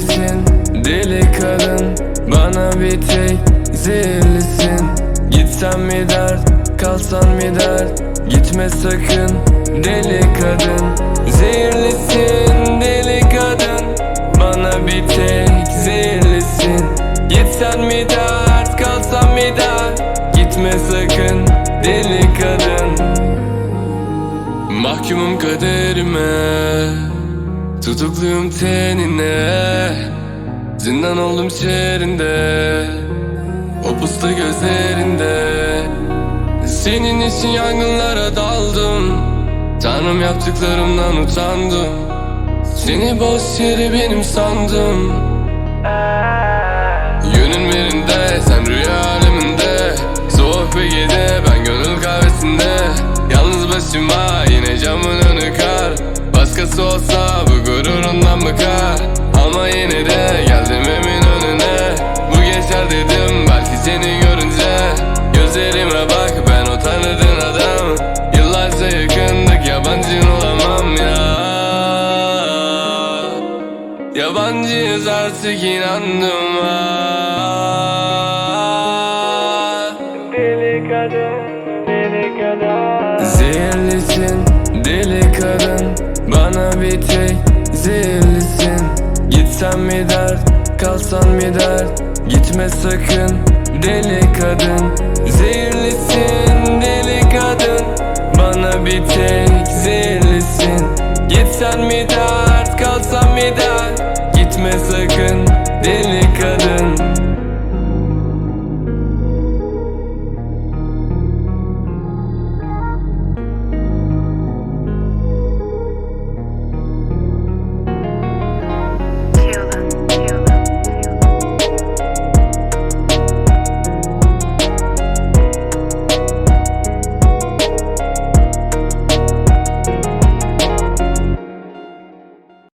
delisin Deli kadın bana bir tek zehirlisin. Gitsen mi dert kalsan mi dert? Gitme sakın deli kadın. Zehirlisin deli kadın. Bana bir tek zehirlisin. Gitsen mi dert kalsan mi dert? Gitme sakın deli kadın. Mahkumum kaderime. Tutukluyum tenine Zindan oldum şehrinde O puslu gözlerinde. Senin için yangınlara daldım Tanrım yaptıklarımdan utandım. Seni boş yere benim sandım. Yönün birinde sen rüya aleminde. Soğuk bölgede ben gönül kahvesinde. Yalnız başıma yine camın önü kar Başkası olsa bu gururundan bıkar. Ama yine de geldim emin önüne. Bu geçer dedim belki seni görünce. Gözlerime bak ben o tanıdığın adam. Yıllarca yakındık yabancın olamam ya. Yabancıyız artık inandım ha Deli kadın, deli kadın. Zehirlisin deli kadın Bana bir tek zehirlisin. Gitsen mi dert kalsan mı dert? Gitme sakın deli kadın. Zehirlisin deli kadın. Bana bir tek zehirlisin. Gitsen mi dert kalsan mı dert? Gitme sakın deli